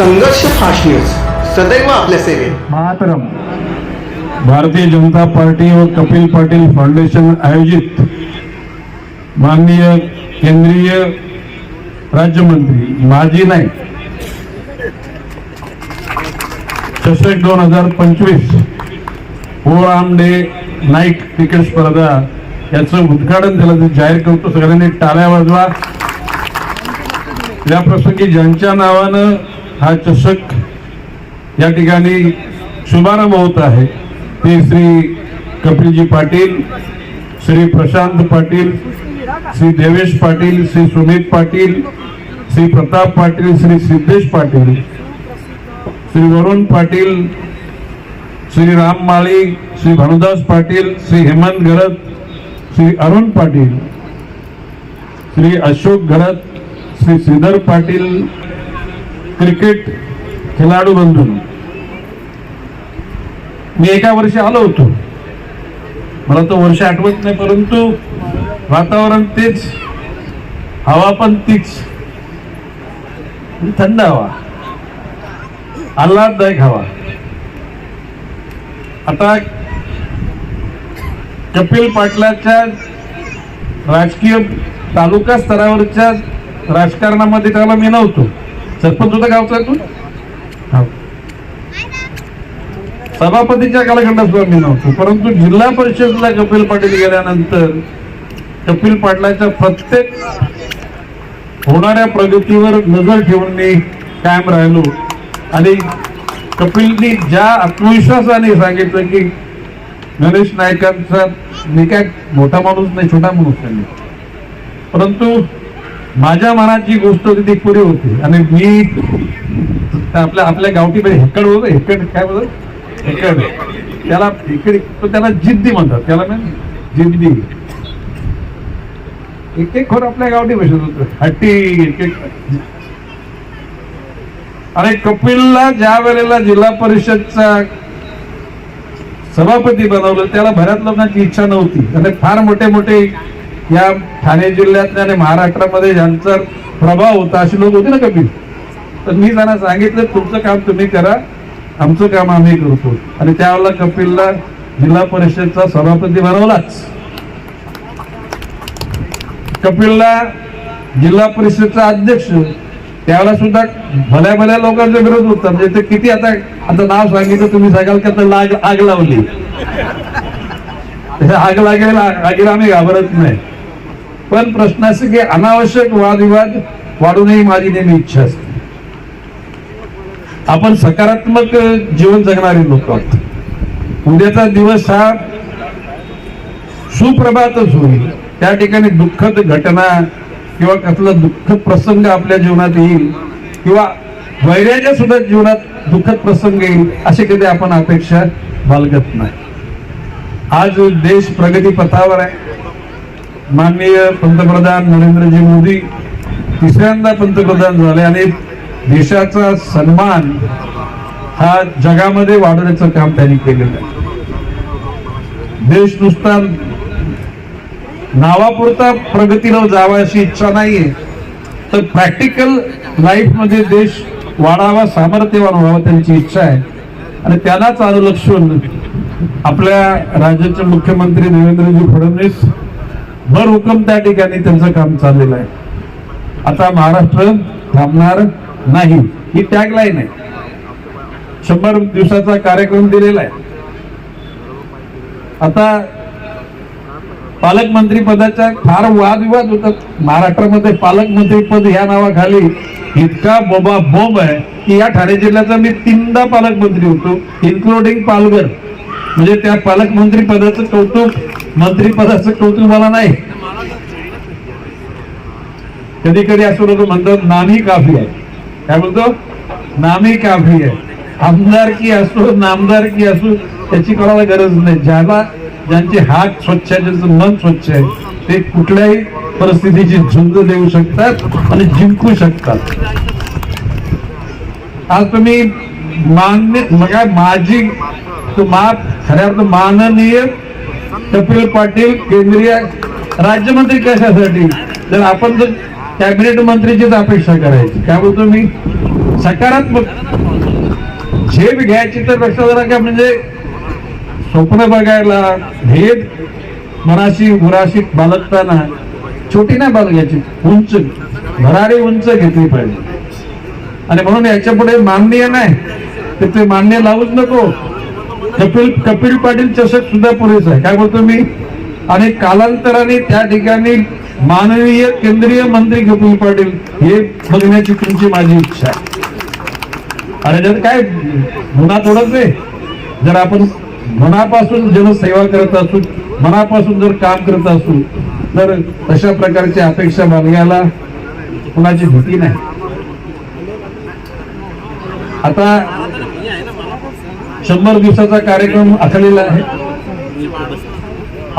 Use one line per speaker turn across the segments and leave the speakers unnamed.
संघर्ष fast news सदैव आपल्या सेवेत.
मातरम. भारतीय जनता पार्टी व कपिल पाटील फाउंडेशन आयोजित माननीय केंद्रीय राज्यमंत्री माजी नाईक. चषक दोन हजार पंचवीस फोर डे नाईक क्रिकेट स्पर्धा याचं उद्घाटन झालं ते जाहीर करतो. सगळ्यांनी टाळ्या वाजवा. या प्रसंगी ज्यांच्या नावानं हा चषक या ठिकाणी शुभारंभ होत आहे. ते श्री कपिलजी पाटील श्री प्रशांत पाटील श्री देवेश पाटील श्री सुमित पाटील श्री प्रताप पाटील श्री सिद्धेश पाटील श्री वरुण पाटील श्री राम माळी श्री भानुदास पाटील श्री हेमंत गरत श्री अरुण पाटील श्री अशोक गरत श्री श्रीधर पाटील क्रिकेट खेळाडू बंधू मी एका वर्षी आलो होतो. मला तो वर्ष आठवत नाही परंतु वातावरण तेच हवा पण तीच. थंड हवा. आल्हाददायक हवा. आता कपिल पाटलाच्या राजकीय तालुका स्तरावरच्या राजकारणामध्ये त्याला मी नव्हतो. सरपंच होता गावचा तू? हो. सभापतीच्या कालखंडात सुद्धा मी नव्हतो परंतु जिल्हा परिषदला कपिल पाटील गेल्यानंतर कपिल पाटलाच्या प्रत्येक होणाऱ्या प्रगतीवर नजर ठेवून मी कायम राहिलो. आणि कपिलनी ज्या आत्मविश्वासाने सांगितलं की गणेश नायकांचा मी काय मोठा माणूस नाही छोटा माणूस नाही. परंतु माझ्या मनात जी गोष्ट होती ती पुरी होती. आणि मी आपल्या आपल्या गावठी हेकड होतो. हेकड काय बोलत? हेकड. त्याला हेकड त्याला जिद्दी म्हणतात. त्याला जिद्दी. एक एक खोर आपल्या गावठी बसत होत. हट्टी एक एक आणि कपिलला ज्या वेळेला जिल्हा परिषदचा सभापती बनवलं त्याला बऱ्याच लोकांची इच्छा नव्हती. आणि फार मोठे मोठे या ठाणे जिल्ह्यातल्या आणि महाराष्ट्रामध्ये ज्यांचा प्रभाव होता अशी लोक होते ना कपिल तर मी त्यांना सांगितलं तुमचं काम तुम्ही करा आमचं काम आम्ही करतो. आणि त्यावेळेला कपिलला जिल्हा परिषदचा सभापती बनवलाच. कपिलला जिल्हा परिषदचा अध्यक्ष त्यावेळेला सुद्धा भल्या भल्या लोकांचा विरोध होता. म्हणजे ते किती आता आता नाव सांगितलं तुम्ही सांगाल का तर लाग आग लावली. आग लागेल आगीला आम्ही घाबरत नाही. पण प्रश्न असे की अनावश्यक वादविवाद वाढू नये माझी नेहमी इच्छा असते. आपण सकारात्मक जीवन जगणारे लोक आहोत. उद्याचा दिवस हा सुप्रभातच होईल. त्या ठिकाणी दुःखद घटना किंवा कसला दुःखद प्रसंग आपल्या जीवनात येईल किंवा वैराच्या सुद्धा जीवनात दुःखद प्रसंग येईल असे कधी आपण अपेक्षा बाळगत नाही. आज देश प्रगती पथावर आहे. माननीय पंतप्रधान नरेंद्रजी मोदी तिसऱ्यांदा पंतप्रधान झाले आणि देशाचा सन्मान हा जगामध्ये वाढवण्याचं काम त्यांनी केलेलं आहे. देश नुसता नावापुरता प्रगतीला जावा अशी इच्छा नाहीये तर प्रॅक्टिकल लाईफमध्ये देश वाढावा सामर्थ्यवान व्हावा त्यांची इच्छा आहे. आणि त्यालाच अनुलक्षून आपल्या राज्याचे मुख्यमंत्री देवेंद्रजी फडणवीस भर हुकम त्या ठिकाणी त्यांचं काम चाललेलं आहे. आता महाराष्ट्र थांबणार नाही ही टॅगलाईन आहे. शंभर दिवसाचा कार्यक्रम दिलेला आहे. आता पालकमंत्री पदाच्या फार वादविवाद होतात. महाराष्ट्रामध्ये पालकमंत्री पद ह्या नावाखाली इतका बोबा बोंब आहे की या ठाणे जिल्ह्याचा मी तीनदा पालकमंत्री होतो इन्क्लुडिंग पालघर. म्हणजे त्या पालकमंत्री पदाचं कौतुक मंत्रीपदाचं कौतुक मला नाही. कधी कधी असं लोक म्हणतात नामी काफी आहे. काय बोलतो? नामी काफी आहे. आमदारकी असो नामदारकी असो त्याची कोणाला गरज नाही. ज्याला ज्यांचे हात स्वच्छ आहे ज्यांचं मन स्वच्छ आहे ते कुठल्याही परिस्थितीची झुंज देऊ शकतात आणि जिंकू शकतात. आज तुम्ही मान्य मग माझी तो मा खऱ्या अर्थ माननीय कपिल पाटील केंद्रीय राज्यमंत्री कशासाठी? तर आपण तर कॅबिनेट मंत्रीचीच अपेक्षा करायची काय बोलतो मी सकारात्मक झेप घ्यायची तर पेक्षा जरा काय म्हणजे स्वप्न बघायला भेद मनाशी मुराशी बालकताना छोटी नाही बाळगायची उंच भरारी उंच घेतली पाहिजे. आणि म्हणून याच्यापुढे माननीय नाही तर ते मान्य लावूच नको. कपिल कपिल पाटील चषक सुद्धा पुरेस आहे. काय बोलतो मी? आणि कालांतराने त्या ठिकाणी माननीय केंद्रीय मंत्री कपिल पाटील हे बघण्याची तुमची माझी इच्छा आहे. आणि जर काय गुन्हा थोडंच आहे जर आपण मनापासून जनसेवा करत असू मनापासून जर काम करत असू तर अशा प्रकारची अपेक्षा बाळगायला कुणाची भीती नाही. आता शंभर दिवसाचा कार्यक्रम आखलेला आहे.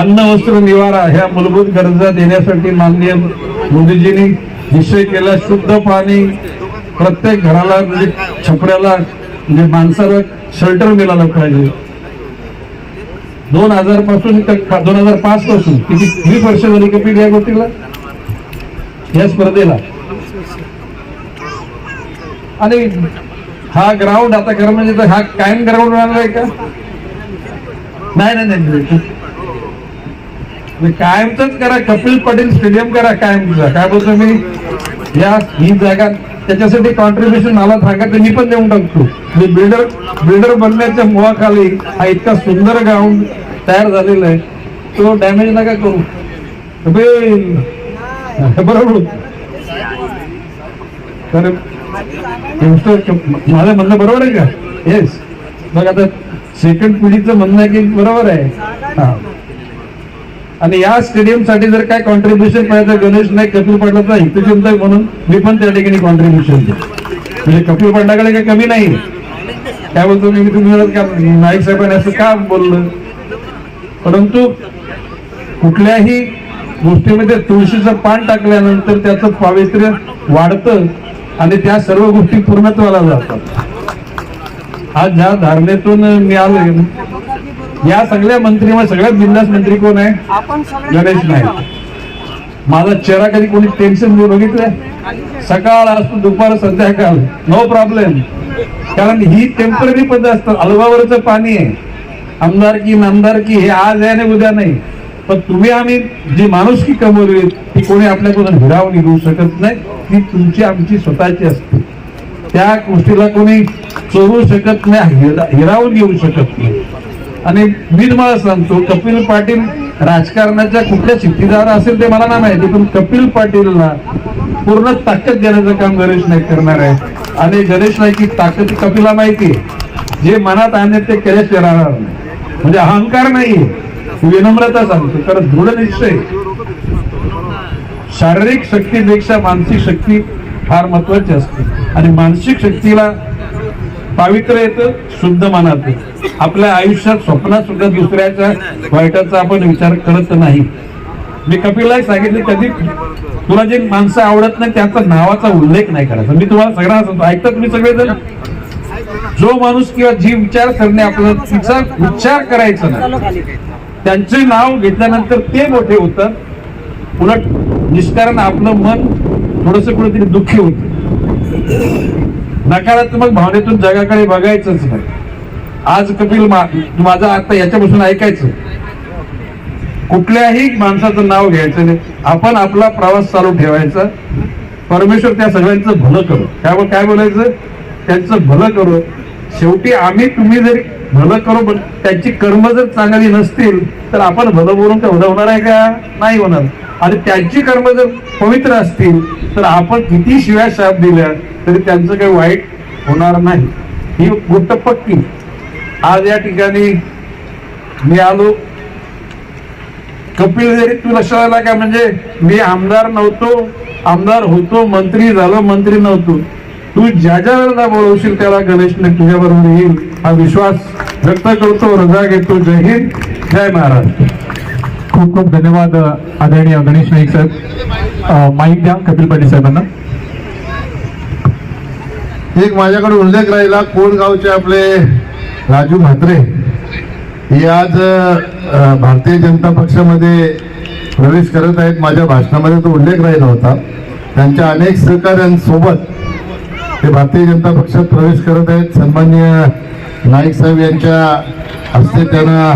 अन्न वस्त्र निवारा ह्या मूलभूत गरजा देण्यासाठी माननीय मोदीजींनी निश्चय केला. शुद्ध पाणी प्रत्येक घराला म्हणजे छपऱ्याला म्हणजे माणसाला शेल्टर मिळालं पाहिजे. दोन हजारपासून दोन हजार पाच पासून किती वीस वर्ष झाली कपिल या गोष्टीला? या स्पर्धेला. आणि हा ग्राउंड आता खरं म्हणजे तर हा कायम ग्राउंड राहणार आहे का? नाही नाही नाही, कायमच करा कपिल पटेल स्टेडियम करा कायमचा काय बोलतो मी? या ही जागा त्याच्यासाठी कॉन्ट्रीब्युशन मला सांगा ते मी पण देऊन टाकतो. मी बिल्डर बिल्डर बनण्याच्या मुळाखाली हा इतका सुंदर ग्राउंड तयार झालेला आहे. तो डॅमेज नका करू. कपिल! बरोबर. तर youngster माझं म्हणणं बरोबर आहे का? येस मग आता सेकंड पिढीचं म्हणणं आहे की बरोबर आहे. हा. आणि या स्टेडियमसाठी जर काय कॉन्ट्रीब्युशन पाहिजे गणेश नाईक कपिल पाटलाचा हितचिंतक म्हणून मी पण त्या ठिकाणी कॉन्ट्रीब्युशन म्हणजे कपिल पाटलाकडे काही कमी नाही काय बोलतो मी? तुम्ही का नाईक साहेबांनी असं का बोललं? परंतु कुठल्याही गोष्टीमध्ये तुळशीचं पान टाकल्यानंतर त्याचं पावित्र्य वाढतं. आणि त्या सर्व गोष्टी पूर्णत्वाला जातात. आज ज्या धारणेतून मी आलोय. या सगळ्या मंत्रीमध्ये सगळ्यात बिंदास मंत्री कोण आहे? गणेश नाईक. माझा चेहरा कधी कोणी टेन्शन मी बघितलंय? सकाळ असतो दुपार संध्याकाळ. नो प्रॉब्लेम कारण ही टेंपररी पद्धत असतात. अलगावरचं पाणी आहे. आमदारकी नामदारकी हे आज आहे आणि उद्या नाही. पण तुम्ही आम्ही जी माणुसकी कमवली ती कोणी आपल्याकडून हिरावून घेऊ शकत नाही. ही तुमची आमची स्वतःची असते. त्या गोष्टीला कोणी चोरू शकत नाही हिरावून घेऊ शकत नाही. आणि मी तुम्हाला सांगतो कपिल पाटील राजकारणाच्या कुठल्या चिठ्ठीदार असेल ते मला ना माहिती पण कपिल पाटीलला पूर्ण ताकद देण्याचं काम गणेश नाईक करणार आहे. आणि गणेश नाईकची ताकद कपिला माहिती आहे. जे मनात आणले ते केल्याशिवाय राहणार नाही. म्हणजे अहंकार नाही विनम्रता सांगतो कारण दृढ निश्चय शारीरिक शक्तीपेक्षा मानसिक शक्ती फार महत्वाची असते. आणि मानसिक शक्तीला पावित्र्य येतं शुद्ध मनात आपल्या आयुष्यात स्वप्नात सुद्धा दुसऱ्याच्या वाईटाचा आपण विचार करत नाही. मी कपिलला सांगितले कधी तुला जे माणसं आवडत नाही त्याचा नावाचा उल्लेख नाही करायचा. मी तुम्हाला सगळ्यांना सांगतो. ऐकतात मी सगळेजण? जो माणूस किंवा जी विचार करणे आपला तिचा उच्चार करायचा नाही. त्यांचे नाव घेतल्यानंतर ते मोठे होतात. उलट निष्कारण आपलं मन थोडस कुठेतरी दुःखी होत. नकारात्मक भावनेतून जगाकडे बघायचंच नाही. आज कपिल मा- आता याच्यापासून ऐकायचं. कुठल्याही माणसाचं नाव घ्यायचं नाही. आपण आपला प्रवास चालू ठेवायचा. परमेश्वर त्या सगळ्यांचं भलं करू. त्यामुळे काय बोलायचं? त्यांचं भलं करू. शेवटी आम्ही तुम्ही जरी भलं करू पण त्यांची कर्म जर चांगली नसतील तर आपण भलं बोलून काय होणार आहे का? नाही होणार. आणि त्यांची कर्म जर पवित्र असतील तर आपण किती शिव्या शाप दिल्या तरी त्यांचं काही वाईट होणार नाही. ही गोष्ट पक्की. आज या ठिकाणी मी आलो. कपिल जरी तू लक्षात आला का म्हणजे मी आमदार नव्हतो आमदार होतो मंत्री झालो मंत्री नव्हतो. तू ज्या ज्या वेळेला बोलवशील त्याला गणेश तुझ्या येईल हा विश्वास व्यक्त करतो रजा घेतो. जय हिंद जय महाराष्ट्र.
खूप खूप धन्यवाद आदरणीय गणेश नाईक साहेब. अ, माईक द्या कपिल पाटील साहेबांना.
एक माझ्याकडे उल्लेख राहिला कोळगावचे आपले राजू म्हात्रे. हे आज भारतीय जनता पक्षामध्ये प्रवेश करत आहेत. माझ्या भाषणामध्ये तो उल्लेख राहिला होता. त्यांच्या अनेक सहकाऱ्यांसोबत ते भारतीय जनता पक्षात प्रवेश करत आहेत. सन्मान्य नाईक साहेब यांच्या हस्ते त्यांना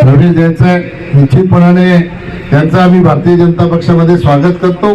प्रवेश द्यायचा आहे. निश्चितपणाने त्यांचं आम्ही भारतीय जनता पक्षामध्ये स्वागत करतो.